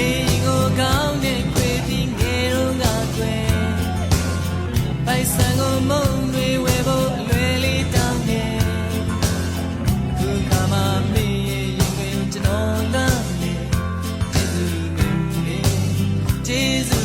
မေကိုကောင်းတဲ့ခွေပြီးငယ်တော့ငါကွယ်ပိုက်ဆံကိုမုံတွေဝယ်ဖို့အလွယ်လေးတောင်းတယ်ခုခါမှမေရဲ့ရင်ခွင်ကျွန်တော်သားနဲ့ကျေးဇူးတင်တယ်ကျေးဇူး